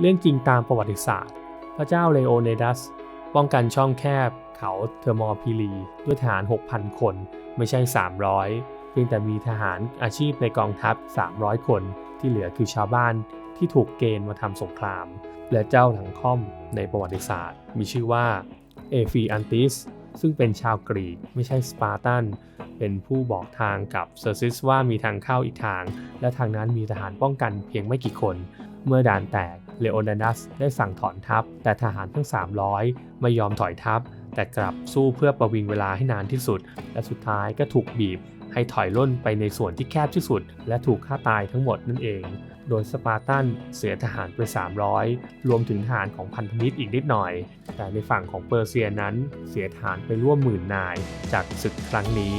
เรื่องจริงตามประวัติศาสตร์ พระเจ้าเลโอเนดัส ป้องกันช่องแคบเขาเทอร์มอพิลี ด้วยทหาร 6,000 คน ไม่ใช่ 300 เพียงแต่มีทหารอาชีพในกองทัพ 300 คน ที่เหลือคือชาวบ้านที่ถูกเกณฑ์มาทำสงคราม และเจ้าหลังค่อมในประวัติศาสตร์ มีชื่อว่าเอฟีอันติสซึ่งเป็นชาวกรีกไม่ใช่สปาร์ตัน เป็นผู้บอกทางกับเซอร์ซิสว่ามีทางเข้าอีกทาง และทางนั้นมีทหารป้องกันเพียงไม่กี่คน เมื่อด่านแตก เลโอนาดัสได้สั่งถอนทัพ แต่ทหารทั้ง 300 ไม่ยอมถอยทัพ แต่กลับสู้เพื่อประวิงเวลาให้นานที่สุด และสุดท้ายก็ถูกบีบ ให้ถอยล่นไปในส่วนที่แคบที่สุด และถูกฆ่าตายทั้งหมดนั่นเอง โดยสปาร์ตันเสียทหารไป 300 รวมถึงทหารของพันธมิตรอีกนิดหน่อย แต่ในฝั่งของเปอร์เซียนั้นเสียทหารไปร่วมหมื่นนายจากศึกครั้งนี้